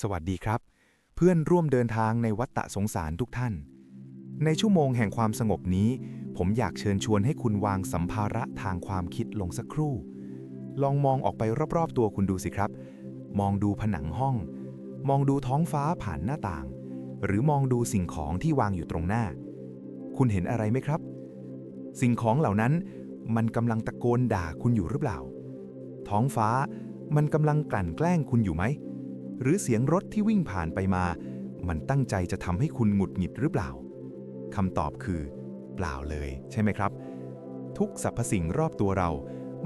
สวัสดีครับ เพื่อนร่วมเดินทางในวัฏฏะสงสารทุกท่าน ในชั่วโมงแห่งความสงบนี้ ผมอยากเชิญชวนให้คุณวางสัมภาระทางความคิดลงสักครู่ ลองมองออกไปรอบๆ ตัวคุณดูสิครับ มองดูผนังห้อง มองดูท้องฟ้าผ่านหน้าต่าง หรือมองดูสิ่งของที่วางอยู่ตรงหน้า คุณเห็นอะไรไหมครับ สิ่งของเหล่านั้นมันกำลังตะโกนด่าคุณอยู่หรือเปล่า ท้องฟ้ามันกำลังกลั่นแกล้งคุณอยู่ไหม หรือเสียงรถที่วิ่งผ่านไปมา มันตั้งใจจะทำให้คุณหงุดหงิดหรือเปล่าคำตอบคือ เปล่าเลยใช่ไหมครับ ทุกสรรพสิ่งรอบตัวเรา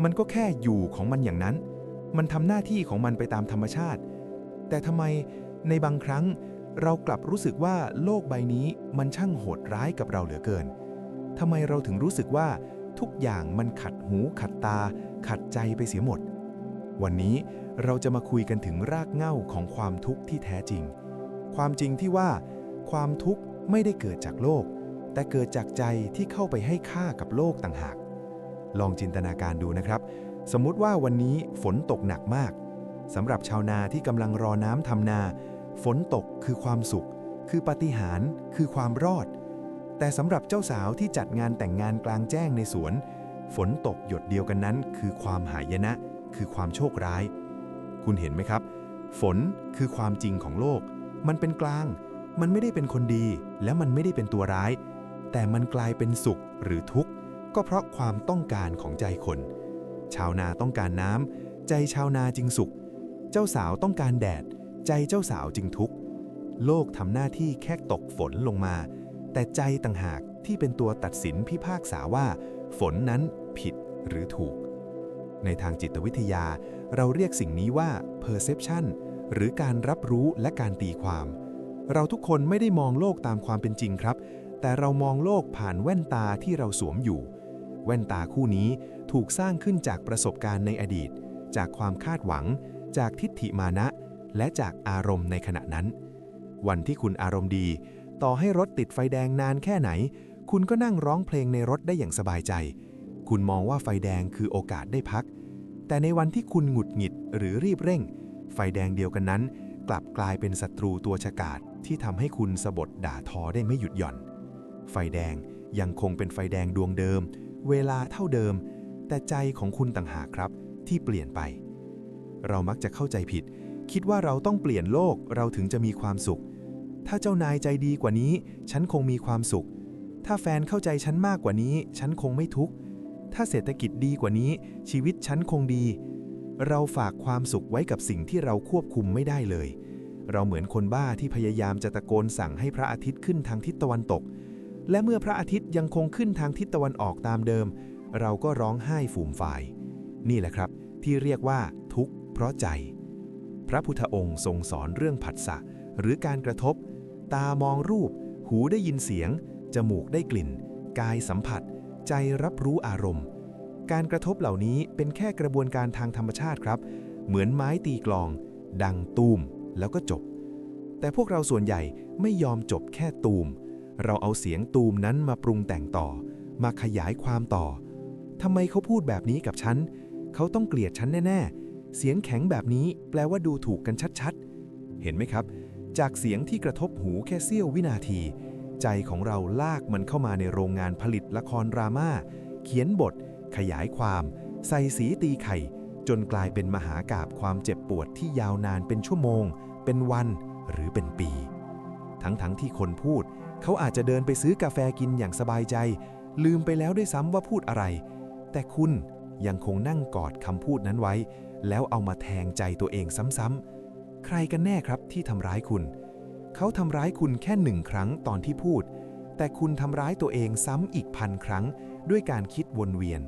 มันก็แค่อยู่ของมันอย่างนั้น มันทำหน้าที่ของมันไปตามธรรมชาติ แต่ทำไมในบางครั้งเรากลับรู้สึกว่าโลกใบนี้มันช่างโหดร้ายกับเราเหลือเกินทำไมเราถึงรู้สึกว่าทุกอย่างมันขัดหูขัดตา ขัดใจไปเสียหมด วันนี้เราจะมาคุยกันถึงรากเหง้าของความทุกข์ที่แท้จริง ความจริงที่ว่า ความทุกข์ไม่ได้เกิดจากโลก แต่เกิดจากใจที่เข้าไปให้ค่ากับโลกต่างหาก ลองจินตนาการดูนะครับ สมมุติว่าวันนี้ฝนตกหนักมากสำหรับชาวนาที่กำลังรอน้ำทำนา ฝนตกคือความสุข คือปาฏิหาริย์คือความรอด แต่สำหรับเจ้าสาวที่จัดงานแต่งงานกลางแจ้งในสวน ฝนตกหยดเดียวกันนั้น คือความหายนะ คือความโชคร้าย คุณเห็นไหมครับ ฝนคือความจริงของโลก มันเป็นกลาง มันไม่ได้เป็นคนดี และมันไม่ได้เป็นตัวร้าย แต่มันกลายเป็นสุขหรือทุกข์ ก็เพราะความต้องการของใจคน ชาวนาต้องการน้ำใจชาวนาจึงสุข เจ้าสาวต้องการแดด ใจเจ้าสาวจึงทุกข์ โลกทำหน้าที่แค่ตกฝนลงมา แต่ใจต่างหากที่เป็นตัวตัดสินพิพากษาว่า ฝนนั้นผิดหรือถูก ในทางจิตวิทยา เราเรียกสิ่งนี้ว่า perception หรือการรับรู้และการตีความ เราทุกคนไม่ได้มองโลกตามความเป็นจริงครับ แต่เรามองโลกผ่านแว่นตาที่เราสวมอยู่ แว่นตาคู่นี้ถูกสร้างขึ้นจากประสบการณ์ในอดีต จากความคาดหวัง จากทิฏฐิมานะ และจากอารมณ์ในขณะนั้น วันที่คุณอารมณ์ดี ต่อให้รถติดไฟแดงนานแค่ไหน คุณก็นั่งร้องเพลงในรถได้อย่างสบายใจ คุณมองว่าไฟแดงคือโอกาสได้พัก แต่ในวันที่คุณหงุดหงิดหรือรีบเร่ง ไฟแดงเดียวกันนั้น กลับกลายเป็นศัตรูตัวฉกาจที่ทำให้คุณสะบดด่าทอได้ไม่หยุดหย่อน ไฟแดงยังคงเป็นไฟแดงดวงเดิม เวลาเท่าเดิม แต่ใจของคุณต่างหากครับ ที่เปลี่ยนไป เรามักจะเข้าใจผิด คิดว่าเราต้องเปลี่ยนโลกเราถึงจะมีความสุข ถ้าเจ้านายใจดีกว่านี้ ฉันคงมีความสุข ถ้าแฟนเข้าใจฉันมากกว่านี้ ฉันคงไม่ทุกข์ ถ้าเศรษฐกิจดีกว่านี้ ชีวิตฉันคงดี เราฝากความสุขไว้กับสิ่งที่เราควบคุมไม่ได้เลย เราเหมือนคนบ้าที่พยายามจะตะโกนสั่งให้พระอาทิตย์ขึ้นทางทิศตะวันตก และเมื่อพระอาทิตย์ยังคงขึ้นทางทิศตะวันออกตามเดิม เราก็ร้องไห้ฝูมฝ่าย นี่แหละครับ ที่เรียกว่าทุกข์เพราะใจ พระพุทธองค์ทรงสอนเรื่องผัสสะหรือการกระทบ ตามองรูป หูได้ยินเสียง จมูกได้กลิ่น กายสัมผัส ใจรับรู้อารมณ์ การกระทบเหล่านี้เป็นแค่กระบวนการทางธรรมชาติครับ เหมือนไม้ตีกลอง ดังตูมแล้วก็จบ แต่พวกเราส่วนใหญ่ไม่ยอมจบแค่ตูม เราเอาเสียงตูมนั้นมาปรุงแต่งต่อ มาขยายความต่อทำไมเขาพูดแบบนี้กับฉัน เขาต้องเกลียดฉันแน่ๆ เสียงแข็งแบบนี้แปลว่าดูถูกกันชัดๆ เห็นไหมครับ จากเสียงที่กระทบหูแค่เสี้ยววินาที ใจของเราลากมันเข้ามาในโรงงานผลิตละครดราม่า เขียนบท ขยายความ ใส่สีตีไข่ จนกลายเป็นมหากาบความเจ็บปวดที่ยาวนานเป็นชั่วโมง เป็นวันหรือเป็นปี ทั้งๆทที่คนพูด เขาอาจจะเดินไปซื้อกาแฟกินอย่างสบายใจ ลืมไปแล้วด้วยซ้ำว่าพูดอะไร แต่คุณยังคงนั่งกอดคำพูดนั้นไว้ แล้วเอามาแทงใจตัวเองซ้ำๆใครกันแน่ครับที่ทำร้ายคุณ เขาทำร้ายคุณแค่หนึ่งครั้งตอนที่พูด แต่คุณทำร้ายตัวเองซ้ำอีกพันครั้ง ด้วยการคิดวนเวียน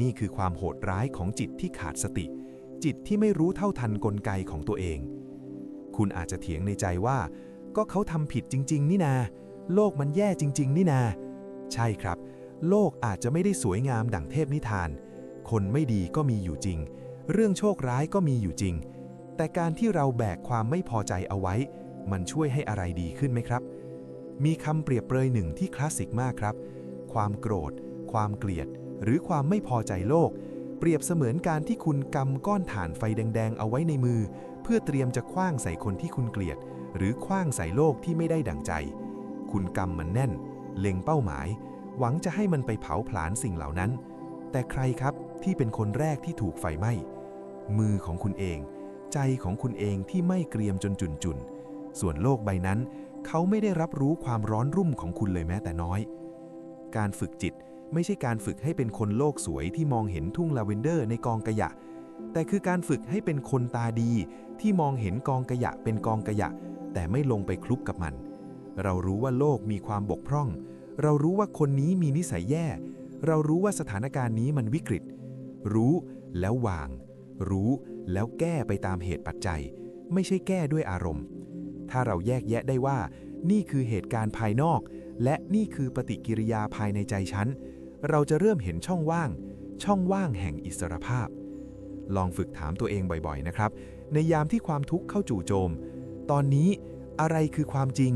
นี่คือความโหดร้ายของจิตที่ขาดสติ จิตที่ไม่รู้เท่าทันกลไกของตัวเอง คุณอาจจะเถียงในใจว่า ก็เขาทำผิดจริง ๆ นี่นา โลกมันแย่จริง ๆ นี่นา ใช่ครับ โลกอาจจะไม่ได้สวยงามดั่งเทพนิทาน คนไม่ดีก็มีอยู่จริง เรื่องโชคร้ายก็มีอยู่จริง แต่การที่เราแบกความไม่พอใจเอาไว้ มันช่วยให้อะไรดีขึ้นไหมครับ มีคำเปรียบเปรยหนึ่งที่คลาสสิกมากครับ ความโกรธ ความเกลียด หรือความไม่พอใจโลก เปรียบเสมือนการที่คุณกำก้อนถ่านไฟแดง ๆ เอาไว้ในมือ เพื่อเตรียมจะคว้างใส่คนที่คุณเกลียด หรือคว้างใส่โลกที่ไม่ได้ดั่งใจ คุณกำมันแน่น เล็งเป้าหมาย หวังจะให้มันไปเผาผลาญสิ่งเหล่านั้น แต่ใครครับที่เป็นคนแรกที่ถูกไฟไหม้มือของคุณเอง ใจของคุณเองที่ไม่เกรียมจนจุนจุน ส่วนโลกใบนั้น เขาไม่ได้รับรู้ความร้อนรุ่มของคุณเลยแม้แต่น้อย การฝึกจิตไม่ใช่การฝึกให้เป็นคนโลกสวยที่มองเห็นทุ่งลาเวนเดอร์ในกองกระยะ แต่คือการฝึกให้เป็นคนตาดีที่มองเห็นกองกระยะเป็นกองกระยะ แต่ไม่ลงไปคลุกกับมัน เรารู้ว่าโลกมีความบกพร่อง เรารู้ว่าคนนี้มีนิสัยแย่ เรารู้ว่าสถานการณ์นี้มันวิกฤต รู้แล้ววาง รู้แล้วแก้ไปตามเหตุปัจจัย ไม่ใช่แก้ด้วยอารมณ์ ถ้าเราแยกแยะได้ว่า นี่คือเหตุการณ์ภายนอก และนี่คือปฏิกิริยาภายในใจฉัน เราจะเริ่มเห็นช่องว่าง ช่องว่างแห่งอิสรภาพ ลองฝึกถามตัวเองบ่อยๆนะครับ ในยามที่ความทุกข์เข้าจู่โจม ตอนนี้อะไรคือความจริง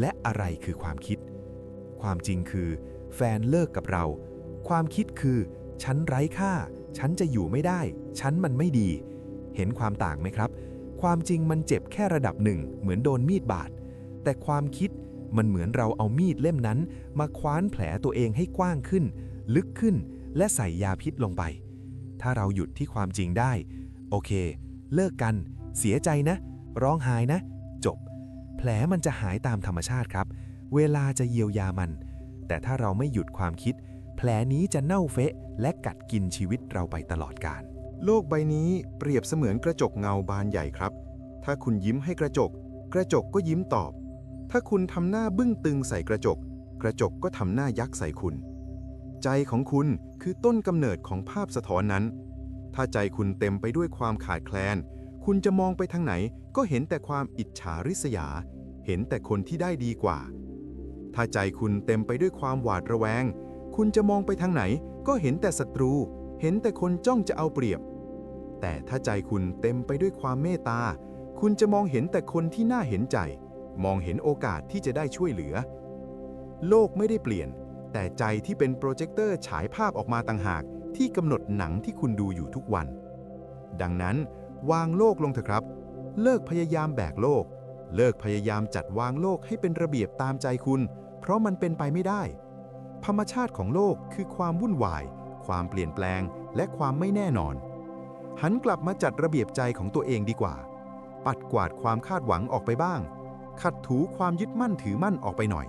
และอะไรคือความคิด ความจริงคือ แฟนเลิกกับเรา ความคิดคือ ฉันไร้ค่า ฉันจะอยู่ไม่ได้ ฉันมันไม่ดี เห็นความต่างไหมครับ ความจริงมันเจ็บแค่ระดับหนึ่ง เหมือนโดนมีดบาด แต่ความคิดมันเหมือนเราเอามีดเล่มนั้น มาคว้านแผลตัวเองให้กว้างขึ้น ลึกขึ้น และใส่ยาพิษลงไป ถ้าเราหยุดที่ความจริงได้ โอเค เลิกกัน เสียใจนะ ร้องไห้นะ จบ แผลมันจะหายตามธรรมชาติครับ เวลาจะเยียวยามัน แต่ถ้าเราไม่หยุดความคิด แผลนี้จะเน่าเฟะและกัดกินชีวิตเราไปตลอดกาล โลกใบนี้เปรียบเสมือนกระจกเงาบานใหญ่ครับ ถ้าคุณยิ้มให้กระจก กระจกก็ยิ้มตอบ ถ้าคุณทำหน้าบึ้งตึงใส่กระจก กระจกก็ทำหน้ายักษ์ใส่คุณ ใจของคุณคือต้นกำเนิดของภาพสะท้อนนั้น ถ้าใจคุณเต็มไปด้วยความขาดแคลน คุณจะมองไปทางไหน ก็เห็นแต่ความอิจฉาริษยา เห็นแต่คนที่ได้ดีกว่า ถ้าใจคุณเต็มไปด้วยความหวาดระแวง คุณจะมองไปทางไหน ก็เห็นแต่ศัตรูเห็นแต่คนจ้องจะเอาเปรียบ แต่ถ้าใจคุณเต็มไปด้วยความเมตตา คุณจะมองเห็นแต่คนที่น่าเห็นใจ มองเห็นโอกาสที่จะได้ช่วยเหลือ โลกไม่ได้เปลี่ยน แต่ใจที่เป็นโปรเจคเตอร์ฉายภาพออกมาต่างหาก ที่กำหนดหนังที่คุณดูอยู่ทุกวัน ดังนั้น วางโลกลงเถอะครับ เลิกพยายามแบกโลก เลิกพยายามจัดวางโลกให้เป็นระเบียบตามใจคุณ เพราะมันเป็นไปไม่ได้ ธรรมชาติของโลกคือความวุ่นวาย ความเปลี่ยนแปลง และความไม่แน่นอน หันกลับมาจัดระเบียบใจของตัวเองดีกว่า ปัดกวาดความคาดหวังออกไปบ้าง ขัดถูความยึดมั่นถือมั่นออกไปหน่อย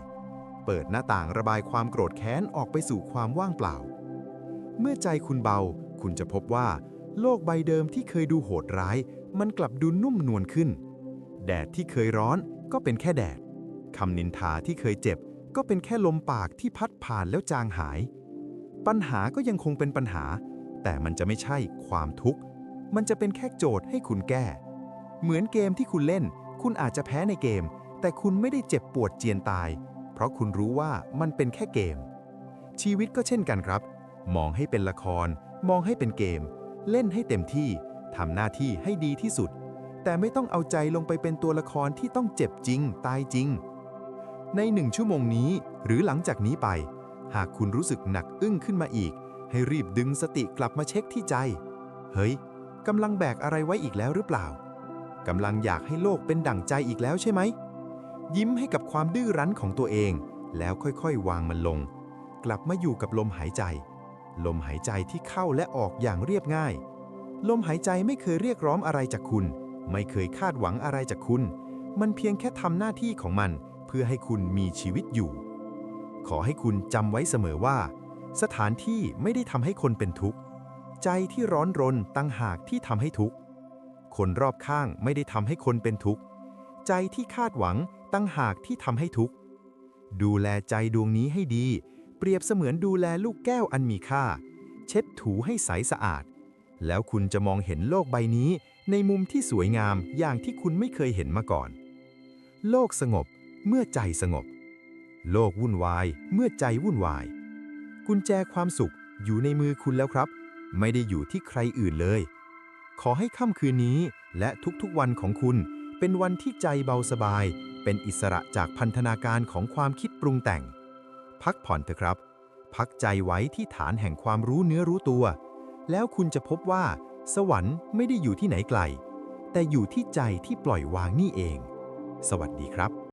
เปิดหน้าต่างระบายความโกรธแค้นออกไปสู่ความว่างเปล่า เมื่อใจคุณเบา คุณจะพบว่า โลกใบเดิมที่เคยดูโหดร้าย มันกลับดูนุ่มนวลขึ้น แดดที่เคยร้อนก็เป็นแค่แดดคำนินทาที่เคยเจ็บ ก็เป็นแค่ลมปากที่พัดผ่านแล้วจางหาย ปัญหาก็ยังคงเป็นปัญหา แต่มันจะไม่ใช่ความทุกข์ มันจะเป็นแค่โจทย์ให้คุณแก้ เหมือนเกมที่คุณเล่น คุณอาจจะแพ้ในเกม แต่คุณไม่ได้เจ็บปวดเจียนตาย เพราะคุณรู้ว่ามันเป็นแค่เกม ชีวิตก็เช่นกันครับ มองให้เป็นละคร มองให้เป็นเกม เล่นให้เต็มที่ทำหน้าที่ให้ดีที่สุด แต่ไม่ต้องเอาใจลงไปเป็นตัวละครที่ต้องเจ็บจริง ตายจริง ในหนึ่งชั่วโมงนี้ หรือหลังจากนี้ไป หากคุณรู้สึกหนักอึ้งขึ้นมาอีก ให้รีบดึงสติกลับมาเช็คที่ใจ เฮ้ย กำลังแบกอะไรไว้อีกแล้วหรือเปล่ากำลังอยากให้โลกเป็นดั่งใจอีกแล้วใช่ไหม ยิ้มให้กับความดื้อรั้นของตัวเอง แล้วค่อยๆ วางมันลง กลับมาอยู่กับลมหายใจ ลมหายใจที่เข้าและออกอย่างเรียบง่าย ลมหายใจไม่เคยเรียกร้องอะไรจากคุณ ไม่เคยคาดหวังอะไรจากคุณ มันเพียงแค่ทำหน้าที่ของมัน เพื่อให้คุณมีชีวิตอยู่ ขอให้คุณจำไว้เสมอว่า สถานที่ไม่ได้ทำให้คนเป็นทุกข์ ใจที่ร้อนรนตั้งหากที่ทำให้ทุกข์ คนรอบข้างไม่ได้ทำให้คนเป็นทุกข์ ใจที่คาดหวังตั้งหากที่ทำให้ทุกข์ ดูแลใจดวงนี้ให้ดี เปรียบเสมือนดูแลลูกแก้วอันมีค่า เช็ดถูให้ใสสะอาด แล้วคุณจะมองเห็นโลกใบนี้ในมุมที่สวยงามอย่างที่คุณไม่เคยเห็นมาก่อน โลกสงบเมื่อใจสงบ โลกวุ่นวายเมื่อใจวุ่นวาย กุญแจความสุขอยู่ในมือคุณแล้วครับ ไม่ได้อยู่ที่ใครอื่นเลย ขอให้ค่ำคืนนี้และทุกๆวันของคุณ เป็นวันที่ใจเบาสบาย เป็นอิสระจากพันธนาการของความคิดปรุงแต่ง พักผ่อนเถอะครับ พักใจไว้ที่ฐานแห่งความรู้เนื้อรู้ตัว แล้วคุณจะพบว่า สวรรค์ไม่ได้อยู่ที่ไหนไกล แต่อยู่ที่ใจที่ปล่อยวางนี่เอง สวัสดีครับ